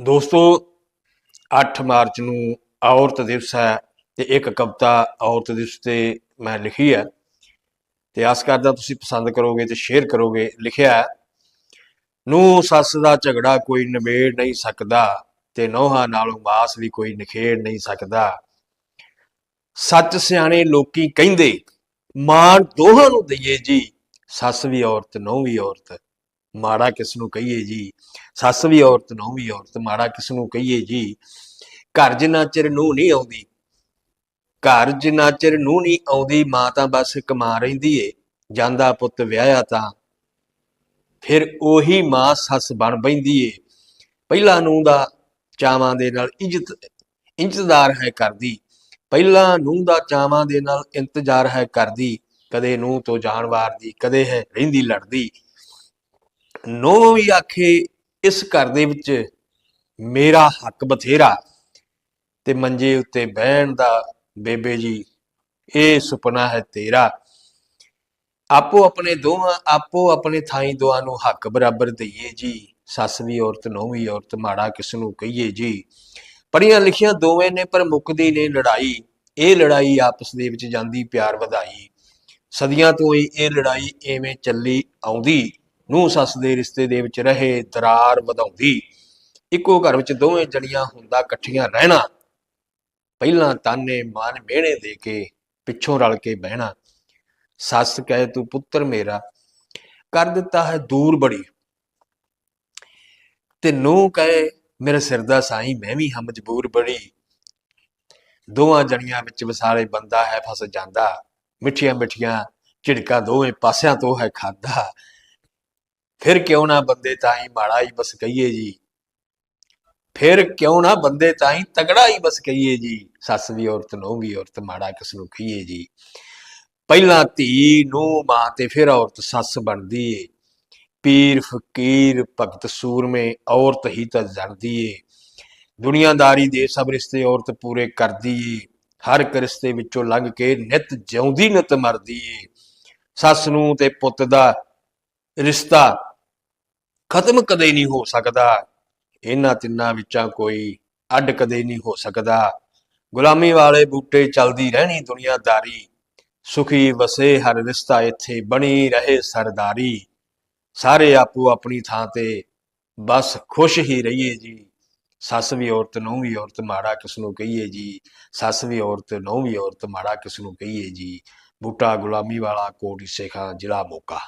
ਦੋਸਤੋ 8 ਮਾਰਚ ਨੂੰ ਔਰਤ ਦਿਵਸ ਹੈ ਤੇ ਇੱਕ ਕਵਿਤਾ ਔਰਤ ਦਿਵਸ ਤੇ ਮੈਂ ਲਿਖੀ ਹੈ। ਤੇ ਆਸ ਕਰਦਾ ਤੁਸੀਂ ਪਸੰਦ ਕਰੋਗੇ ਤੇ ਸ਼ੇਅਰ ਕਰੋਗੇ। ਲਿਖਿਆ ਹੈ, ਨੂੰ ਸੱਸ ਦਾ ਝਗੜਾ ਕੋਈ ਨਿਬੇੜ ਨਹੀਂ ਸਕਦਾ ਤੇ ਨੋਹਾਂ ਨਾਲੋਂ ਮਾਸ ਵੀ ਕੋਈ ਨਿਖੇੜ ਨਹੀਂ ਸਕਦਾ। ਸੱਚ ਸਿਆਣੇ ਲੋਕੀ ਕਹਿੰਦੇ ਮਾਣ ਦੋਹਾਂ ਨੂੰ ਦਈਏ ਜੀ ਸੱਸ ਵੀ ਔਰਤ ਨਹੁੰ ਵੀ ਔਰਤ। ਮਾੜਾ ਕਿਸ ਨੂੰ ਕਹੀਏ ਜੀ, ਸੱਸ ਵੀ ਔਰਤ, ਨੂੰ ਵੀ ਔਰਤ, ਮਾੜਾ ਕਿਸ ਨੂੰ ਕਹੀਏ ਜੀ, ਘਰ ਜਿੰਨਾ ਚਿਰ ਨੂੰ ਨਹੀਂ ਆਉਂਦੀ, ਘਰ ਜਿੰਨਾ ਚਿਰ ਨੂੰ ਨਹੀਂ ਆਉਂਦੀ, ਮਾਂ ਤਾਂ ਬਸ ਕਮਾ ਰਹਿੰਦੀ ਏ, ਜਾਂਦਾ ਪੁੱਤ ਵਿਆਹਿਆ ਤਾਂ, ਫਿਰ ਉਹੀ ਮਾਂ ਸੱਸ ਬਣ ਬੈਂਦੀ ਏ। ਪਹਿਲਾਂ ਨੂੰ ਦਾ ਚਾਵਾਂ ਦੇ ਨਾਲ ਇੱਜ਼ਤ, ਇੰਤਜ਼ਾਰ ਹੈ ਕਰਦੀ, ਪਹਿਲਾਂ ਨੂੰ ਦਾ ਚਾਵਾਂ ਦੇ ਨਾਲ ਇੰਤਜ਼ਾਰ ਹੈ ਕਰਦੀ, ਕਦੇ ਨੂੰ ਤੋਂ ਜਾਣ ਵਾਰਦੀ ਕਦੇ ਹੈ ਰਹਿੰਦੀ ਲੜਦੀ। ਨੋ ਵੀ ਆਖੇ ਇਸ ਘਰ ਦੇ ਵਿੱਚ ਮੇਰਾ ਹੱਕ ਬਥੇਰਾ ਤੇ ਮੰਜੇ ਉੱਤੇ ਬਹਿਣ ਦਾ ਬੇਬੇ ਜੀ, ਇਹ ਸੁਪਨਾ ਹੈ ਤੇਰਾ। ਆਪੋ ਆਪਣੇ ਦੋਹਾਂ, ਆਪੋ ਆਪਣੇ ਥਾਈ ਦੋਹਾਂ ਨੂੰ ਹੱਕ ਬਰਾਬਰ ਦਈਏ ਜੀ। ਸੱਸ ਵੀ ਔਰਤ ਨੌ ਔਰਤ, ਮਾੜਾ ਕਿਸ ਨੂੰ ਕਹੀਏ ਜੀ। ਪੜੀਆਂ ਲਿਖੀਆਂ ਦੋਵੇਂ ਨੇ ਪਰ ਮੁੱਕਦੀ ਨੇ ਲੜਾਈ। ਇਹ ਲੜਾਈ ਆਪਸ ਦੇ ਵਿੱਚ ਜਾਂਦੀ ਪਿਆਰ ਵਧਾਈ। ਸਦੀਆਂ ਤੋਂ ਹੀ ਇਹ ਲੜਾਈ ਐਵੇਂ ਚੱਲੀ ਆਉਂਦੀ। ਨੂੰ ਸੱਸ ਦੇ ਰਿਸ਼ਤੇ ਦੇ ਵਿੱਚ ਰਹੇ, ਦਰਾਰ ਵਧਾਉਂਦੀ। ਇੱਕੋ ਘਰ ਵਿੱਚ ਦੋਵੇਂ ਜਣੀਆਂ ਹੁੰਦਾ ਇਕੱਠੀਆਂ ਰਹਿਣਾ। ਪਹਿਲਾਂ ਤਾਨੇ ਮਾਨ ਮਿਹਣੇ ਦੇ ਕੇ ਪਿੱਛੋਂ ਰਲ ਕੇ ਬਹਿਣਾ। ਸੱਸ ਕਹੇ, ਤੂੰ ਪੁੱਤਰ ਮੇਰਾ, ਕਰ ਦਿੱਤਾ ਹੈ ਦੂਰ ਬੜੀ। ਤੇ ਨੂੰ ਕਹੇ, ਮੇਰੇ ਸਿਰ ਦਾ ਸਾਈਂ, ਮੈਂ ਵੀ ਹਾਂ ਮਜਬੂਰ ਬੜੀ। ਦੋਵਾਂ ਜਣੀਆਂ ਵਿੱਚ ਵਿਸਾਲੇ ਬੰਦਾ ਹੈ, ਫਸ ਜਾਂਦਾ। ਮਿੱਠੀਆਂ ਮਿੱਠੀਆਂ ਝਿੜਕਾ ਦੋਵੇਂ ਪਾਸਿਆਂ ਤੋਂ ਹੈ ਖਾਦਾ। ਫਿਰ ਕਿਉਂ ਨਾ ਬੰਦੇ ਤਾਂ ਹੀ ਮਾੜਾ ਹੀ ਬਸ ਕਹੀਏ ਜੀ। ਫਿਰ ਕਿਉਂ ਨਾ ਬੰਦੇ ਤਾਂ ਹੀ ਤਗੜਾ ਹੀ ਬਸ ਕਹੀਏ ਜੀ। ਸੱਸ ਵੀ ਔਰਤ ਨੂੰ ਵੀ ਔਰਤ, ਮਾੜਾ ਕਿਸ ਨੂੰ ਕਹੀਏ ਜੀ। ਪਹਿਲਾਂ ਧੀ ਨੂੰ ਮਾਂ ਤੇ ਫਿਰ ਔਰਤ, ਸੱਸ ਬਣਦੀ ਏ। ਪੀਰ, ਫਕੀਰ, ਭਗਤ ਸੂਰਮੇ, ਔਰਤ ਹੀ ਤਾਂ ਜਣਦੀ ਏ। ਦੁਨੀਆਦਾਰੀ ਦੇ ਸਭ ਰਿਸ਼ਤੇ ਔਰਤ ਪੂਰੇ ਕਰਦੀ ਏ। ਹਰ ਇੱਕ ਰਿਸ਼ਤੇ ਵਿੱਚੋਂ ਲੰਘ ਕੇ ਨਿਤ ਜਿਉਂਦੀ, ਨਿਤ ਮਰਦੀ ਏ। ਸੱਸ ਨੂੰ ਤੇ ਪੁੱਤ ਦਾ ਰਿਸ਼ਤਾ ਖਤਮ ਕਦੇ ਨਹੀਂ ਹੋ ਸਕਦਾ। ਇਹਨਾਂ ਤਿੰਨਾਂ ਵਿੱਚਾਂ ਕੋਈ ਅੱਡ ਕਦੇ ਨਹੀਂ ਹੋ ਸਕਦਾ। ਗੁਲਾਮੀ ਵਾਲੇ ਬੂਟੇ ਚਲਦੀ ਰਹਿਣੀ ਦੁਨੀਆਦਾਰੀ। ਸੁਖੀ ਵਸੇ ਹਰ ਰਿਸ਼ਤਾ ਇੱਥੇ ਬਣੀ ਰਹੇ ਸਰਦਾਰੀ। ਸਾਰੇ ਆਪੋ ਆਪਣੀ ਥਾਂ ਤੇ ਬਸ ਖੁਸ਼ ਹੀ ਰਹੀਏ ਜੀ। ਸੱਸ ਵੀ ਔਰਤ ਨੂੰ ਵੀ ਔਰਤ, ਮਾੜਾ ਕਿਸ ਨੂੰ ਕਹੀਏ ਜੀ। ਸੱਸ ਵੀ ਔਰਤ ਨੂੰ ਵੀ ਔਰਤ, ਮਾੜਾ ਕਿਸ ਨੂੰ ਕਹੀਏ ਜੀ। ਬੂਟਾ ਗੁਲਾਮੀ ਵਾਲਾ ਕੋਟ ਸੇਖਾਂ, ਜ਼ਿਲ੍ਹਾ ਮੋਗਾ।